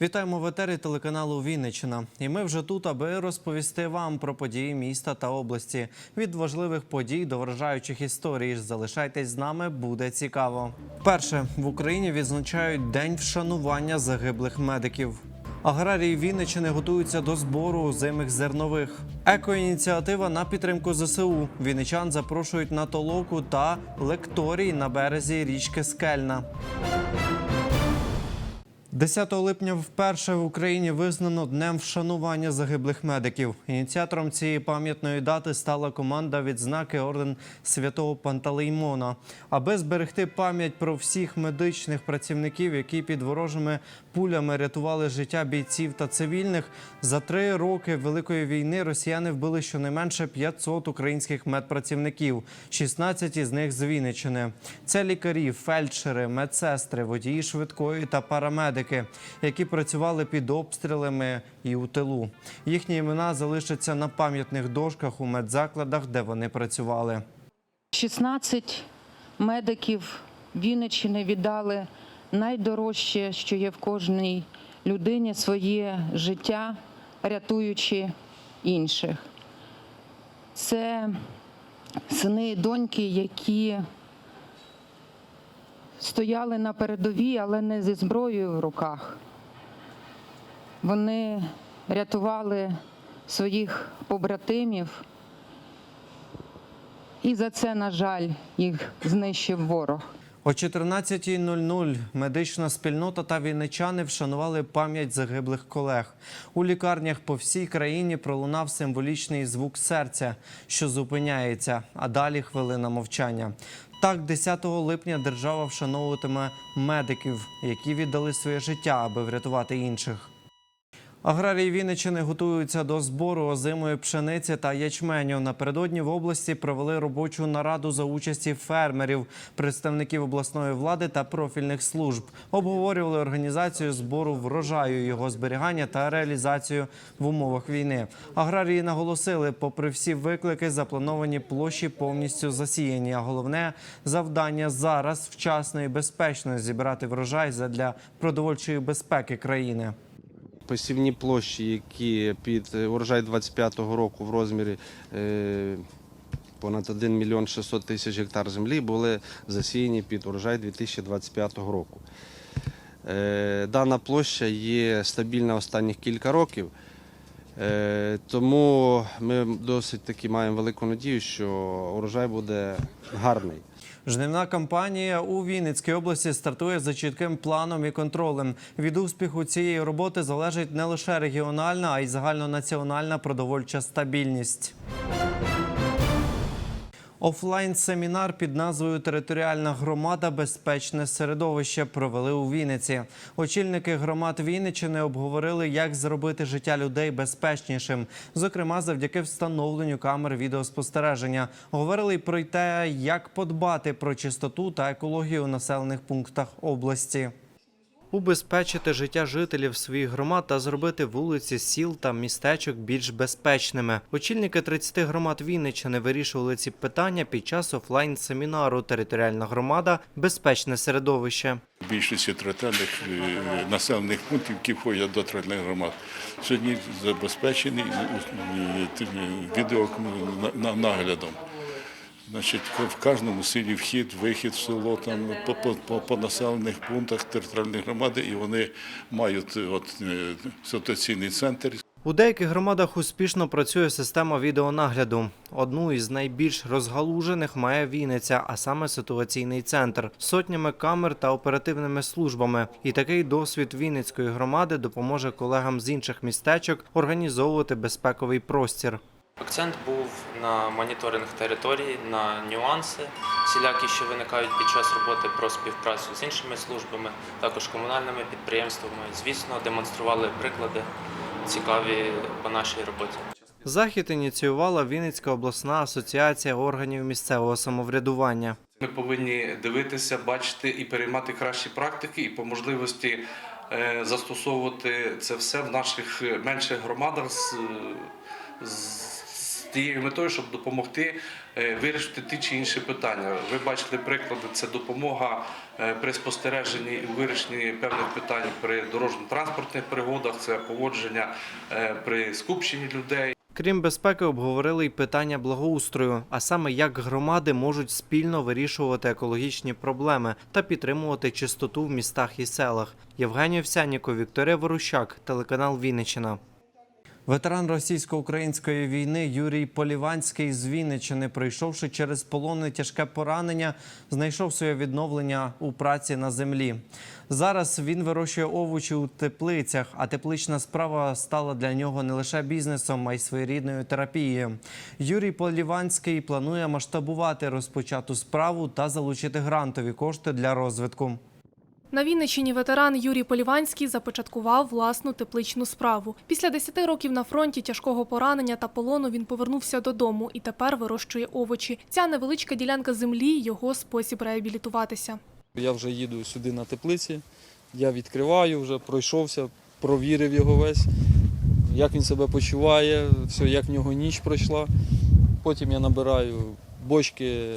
Вітаємо в етері телеканалу Вінниччина. І ми вже тут, аби розповісти вам про події міста та області. Від важливих подій до вражаючих історій. Залишайтесь з нами, буде цікаво. Перше в Україні відзначають день вшанування загиблих медиків. Аграрії Вінниччини готуються до збору озимих зернових. Екоініціатива на підтримку ЗСУ. Вінничан запрошують на толоку та лекторій на березі річки Скельна. 10 липня вперше в Україні визнано днем вшанування загиблих медиків. Ініціатором цієї пам'ятної дати стала команда відзнаки орден святого Пантелеймона. Аби зберегти пам'ять про всіх медичних працівників, які під ворожими пулями рятували життя бійців та цивільних, за три роки великої війни росіяни вбили щонайменше 500 українських медпрацівників, 16 із них з Вінниччини. Це лікарі, фельдшери, медсестри, водії швидкої та парамедики, які працювали під обстрілами і у тилу. Їхні імена залишаться на пам'ятних дошках у медзакладах, де вони працювали. 16 медиків Вінниччини віддали найдорожче, що є в кожній людині своє життя, рятуючи інших. Це сини і доньки, які стояли на передовій, але не зі зброєю в руках. Вони рятували своїх побратимів. І за це, на жаль, їх знищив ворог. О 14.00 медична спільнота та вінничани вшанували пам'ять загиблих колег. У лікарнях по всій країні пролунав символічний звук серця, що зупиняється, а далі хвилина мовчання. Так, 10 липня держава вшановуватиме медиків, які віддали своє життя, аби врятувати інших. Аграрії Вінниччини готуються до збору озимої пшениці та ячменю. Напередодні в області провели робочу нараду за участі фермерів, представників обласної влади та профільних служб. Обговорювали організацію збору врожаю, його зберігання та реалізацію в умовах війни. Аграрії наголосили, попри всі виклики, заплановані площі повністю засіяні. А головне завдання зараз вчасно і безпечно зібрати врожай задля продовольчої безпеки країни. Посівні площі, які під е, урожай 25-го року в розмірі е, понад 1 мільйон 600 тисяч гектар землі, були засіяні під урожай 2025 року. Е, Дана площа є стабільна останніх кілька років, тому ми досить таки маємо велику надію, що урожай буде гарний. Жнивна кампанія у Вінницькій області стартує за чітким планом і контролем. Від успіху цієї роботи залежить не лише регіональна, а й загальнонаціональна продовольча стабільність. Офлайн-семінар під назвою Територіальна громада безпечне середовище провели у Вінниці. Очільники громад Вінниччини обговорили, як зробити життя людей безпечнішим, зокрема завдяки встановленню камер відеоспостереження. Говорили й про те, як подбати про чистоту та екологію у населених пунктах області. Убезпечити життя жителів своїх громад та зробити вулиці, сіл та містечок більш безпечними. Очільники 30 громад Вінниччини вирішували ці питання під час офлайн-семінару Територіальна громада безпечне середовище. більшості територіальних е, населених пунктів, які входять до територіальних громад, сьогодні забезпечені е, е, відеонаглядом. Значить, в кожному селі вхід, вихід в село, там по, по, по, по населених пунктах територіальної громади, і вони мають е, от, е, ситуаційний центр, У деяких громадах успішно працює система відеонагляду. Одну із найбільш розгалужених має Вінниця, а саме ситуаційний центр сотнями камер та оперативними службами. І такий досвід Вінницької громади допоможе колегам з інших містечок організовувати безпековий простір. Акцент був на моніторинг території, на нюанси, всілякі, що виникають під час роботи про співпрацю з іншими службами, також комунальними підприємствами. Звісно, демонстрували приклади цікаві по нашій роботі. Захід ініціювала Вінницька обласна асоціація органів місцевого самоврядування. Ми повинні дивитися, бачити і переймати кращі практики, і по можливості е, застосовувати це все в наших е, менших громадах з, з тією метою, щоб допомогти е, вирішити ті чи інші питання. Ви бачили приклади, це допомога е, при спостереженні і вирішенні певних питань при дорожньо-транспортних пригодах, це поводження е, при скупченні людей. Крім безпеки, обговорили й питання благоустрою, а саме як громади можуть спільно вирішувати екологічні проблеми та підтримувати чистоту в містах і селах. Євгеній Овсянніков, Вікторія Ворущак, телеканал Вінниччина. Ветеран російсько-української війни Юрій Поліванський з Вінниччини, пройшовши через полони тяжке поранення, знайшов своє відновлення у праці на землі. Зараз він вирощує овочі у теплицях, а теплична справа стала для нього не лише бізнесом, а й своєрідною терапією. Юрій Поліванський планує масштабувати розпочату справу та залучити грантові кошти для розвитку. На Вінниччині ветеран Юрій Поліванський започаткував власну тепличну справу. Після 10 років на фронті тяжкого поранення та полону він повернувся додому і тепер вирощує овочі. Ця невеличка ділянка землі його спосіб реабілітуватися. Я вже їду сюди на теплиці, я відкриваю, вже пройшовся, провірив його весь, як він себе почуває, все, як в нього ніч пройшла. Потім я набираю бочки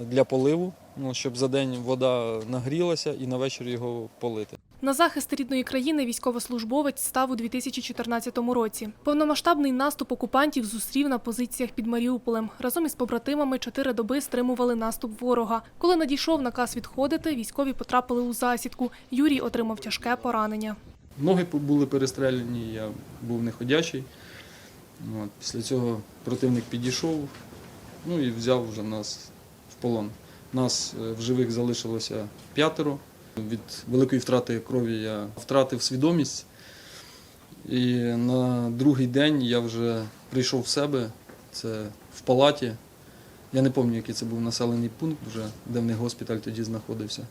для поливу, ну, щоб за день вода нагрілася і на вечір його полити. На захист рідної країни військовослужбовець став у 2014 році. Повномасштабний наступ окупантів зустрів на позиціях під Маріуполем. Разом із побратимами чотири доби стримували наступ ворога. Коли надійшов наказ відходити, військові потрапили у засідку. Юрій отримав тяжке поранення. Ноги були перестріляні, я був неходячий. Після цього противник підійшов ну, і взяв вже нас в полон. Нас е, в живих залишилося п'ятеро. Від великої втрати крові я втратив свідомість. І на другий день я вже прийшов в себе, це в палаті. Я не пам'ятаю, який це був населений пункт, вже, де в них госпіталь тоді знаходився.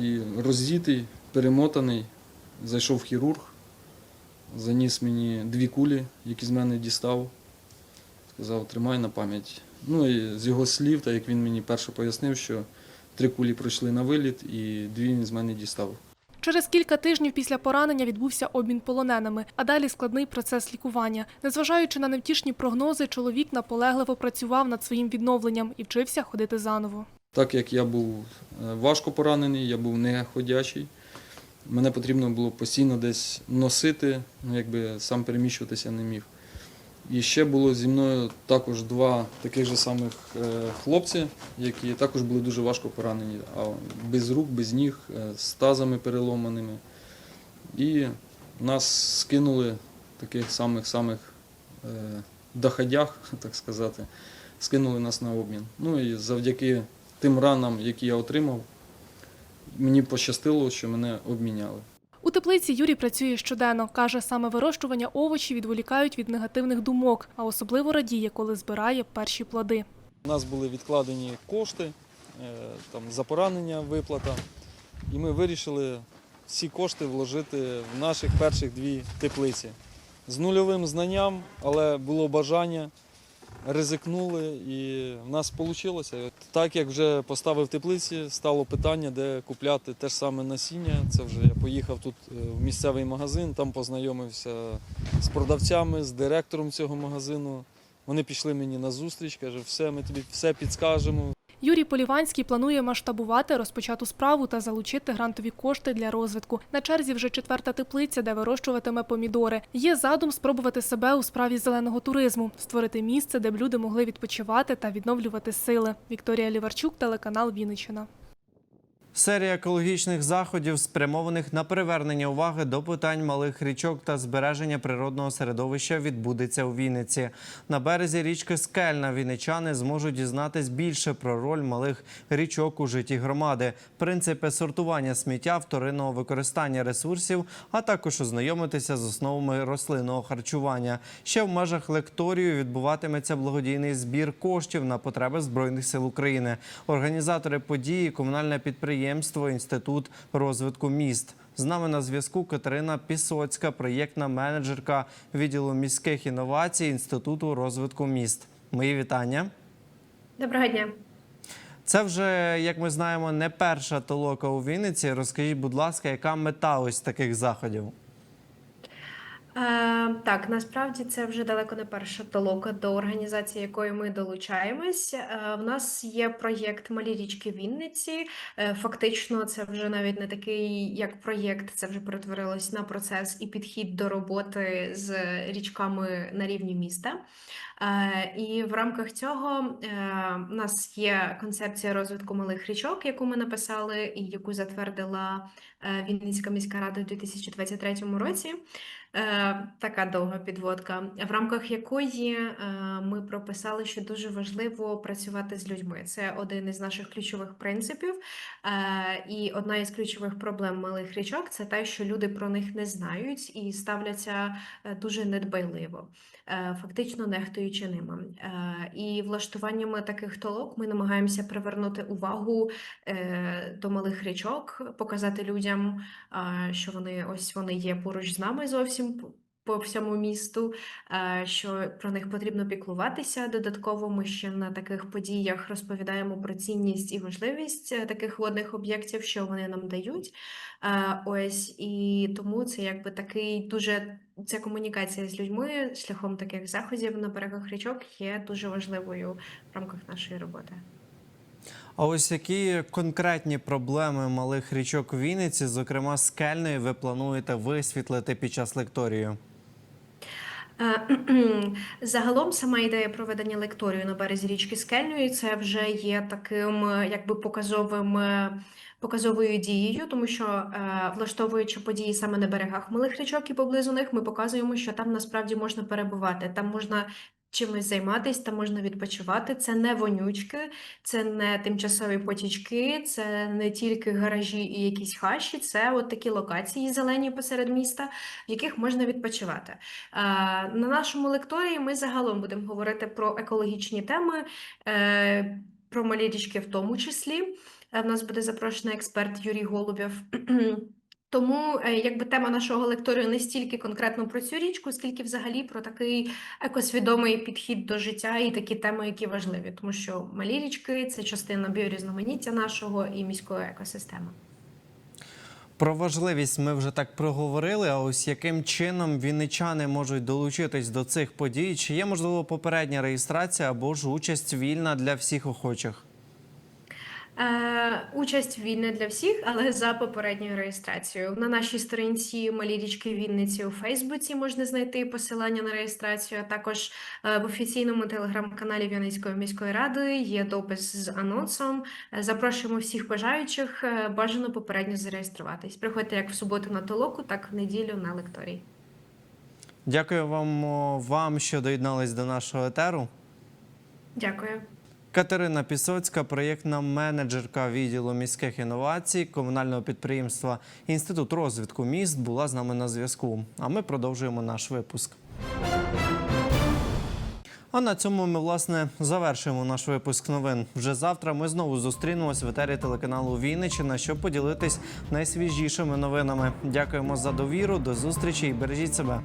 І роздітий, перемотаний, зайшов хірург, заніс мені дві кулі, які з мене дістав. Сказав, тримай на пам'ять. Ну і з його слів, так як він мені перше пояснив, що три кулі пройшли на виліт і дві він з мене дістав. Через кілька тижнів після поранення відбувся обмін полоненими, а далі складний процес лікування. Незважаючи на невтішні прогнози, чоловік наполегливо працював над своїм відновленням і вчився ходити заново. Так як я був е, важко поранений, я був неходячий, мене потрібно було постійно десь носити, ну якби сам переміщуватися не міг. І ще було зі мною також два таких же самих е, хлопці, які також були дуже важко поранені, а без рук, без ніг, е, з тазами переломаними. І нас скинули таких самих самих е, доходях, так сказати, скинули нас на обмін. Ну і завдяки тим ранам, які я отримав, мені пощастило, що мене обміняли. У теплиці Юрій працює щоденно. Каже, саме вирощування овочів відволікають від негативних думок, а особливо радіє, коли збирає перші плоди. У нас були відкладені кошти, е, там, за поранення виплата, і ми вирішили всі кошти вложити в наших перших дві теплиці. З нульовим знанням, але було бажання, ризикнули і в нас вийшло. Так як вже поставив теплиці, стало питання, де купляти те ж саме насіння. Це вже я поїхав тут е, в місцевий магазин, там познайомився з продавцями, з директором цього магазину. Вони пішли мені на зустріч, каже, все, ми тобі все підскажемо. Юрій Поліванський планує масштабувати розпочату справу та залучити грантові кошти для розвитку. На черзі вже четверта теплиця, де вирощуватиме помідори. Є задум спробувати себе у справі зеленого туризму, створити місце, де б люди могли відпочивати та відновлювати сили. Вікторія Ліварчук, телеканал Вінниччина. Серія екологічних заходів, спрямованих на привернення уваги до питань малих річок та збереження природного середовища, відбудеться у Вінниці. На березі річки Скельна вінничани зможуть дізнатись більше про роль малих річок у житті громади, принципи сортування сміття, вторинного використання ресурсів, а також ознайомитися з основами рослинного харчування. Ще в межах лекторію відбуватиметься благодійний збір коштів на потреби збройних сил України. Організатори події комунальне підприємство Інститут розвитку міст. З нами на зв'язку Катерина Пісоцька, проєктна менеджерка відділу міських інновацій Інституту розвитку міст. Мої вітання. Доброго дня. Це вже, як ми знаємо, не перша толока у Вінниці. Розкажіть, будь ласка, яка мета ось таких заходів? Е, так, насправді це вже далеко не перша толока до організації, якої ми долучаємось. Е, в нас є проєкт Малі річки Вінниці. Е, фактично, це вже навіть не такий як проєкт, це вже перетворилось на процес і підхід до роботи з річками на рівні міста. Е, І в рамках цього е, у нас є концепція розвитку малих річок, яку ми написали і яку затвердила Вінницька міська рада у 2023 році. Е, Така довга підводка, в рамках якої е, ми прописали, що дуже важливо працювати з людьми. Це один із наших ключових принципів. Е, І одна із ключових проблем малих річок це те, що люди про них не знають і ставляться е, дуже недбайливо, е, фактично нехтуючи ними. Е, І влаштуваннями таких толок ми намагаємося привернути увагу е, до малих річок, показати людям, а, що вони ось вони є поруч з нами зовсім по всьому місту, що про них потрібно піклуватися. Додатково ми ще на таких подіях розповідаємо про цінність і важливість е, таких водних об'єктів, що вони нам дають. Ось і тому це якби такий дуже ця комунікація з людьми шляхом таких заходів на берегах річок є дуже важливою в рамках нашої роботи. А ось які конкретні проблеми малих річок Вінниці, зокрема скельної, ви плануєте висвітлити під час лекторію? Е, Загалом сама ідея проведення лекторію на березі річки Скельної це вже є таким е, якби показовим. е, Показовою дією, тому що влаштовуючи події саме на берегах малих річок і поблизу них, ми показуємо, що там насправді можна перебувати, там можна чимось займатися, там можна відпочивати. Це не вонючки, це не тимчасові потічки, це не тільки гаражі і якісь хащі, це от такі локації зелені посеред міста, в яких можна відпочивати. Е, На нашому лекторії ми загалом будемо говорити про екологічні теми, е, про малі річки в тому числі. Е, В нас буде запрошений експерт Юрій Голубєв. Тому е, якби тема нашого лекторію не стільки конкретно про цю річку, скільки взагалі про такий екосвідомий підхід до життя і такі теми, які важливі, тому що малі річки це частина біорізноманіття нашого і міської екосистеми. Про важливість ми вже так проговорили. А ось яким чином вінничани можуть долучитись до цих подій? Чи є можливо попередня реєстрація або ж участь вільна для всіх охочих? Е, участь вільна для всіх, але за попередньою реєстрацією. На нашій сторінці Малі річки Вінниці у Фейсбуці можна знайти посилання на реєстрацію. А також е, в офіційному телеграм-каналі Вінницької міської ради є допис з анонсом. Е, Запрошуємо всіх бажаючих. е, Бажано попередньо зареєструватись. Приходьте як в суботу на толоку, так в неділю на лекторій. Дякую вам, вам, що доєднались до нашого етеру. Дякую. Катерина Пісоцька, проєктна менеджерка відділу міських інновацій комунального підприємства Інститут розвитку міст, була з нами на зв'язку. А ми продовжуємо наш випуск. А на цьому ми власне завершуємо наш випуск новин. Вже завтра ми знову зустрінемось в етері телеканалу Вінниччина, щоб поділитись найсвіжішими новинами. Дякуємо за довіру. До зустрічі і бережіть себе.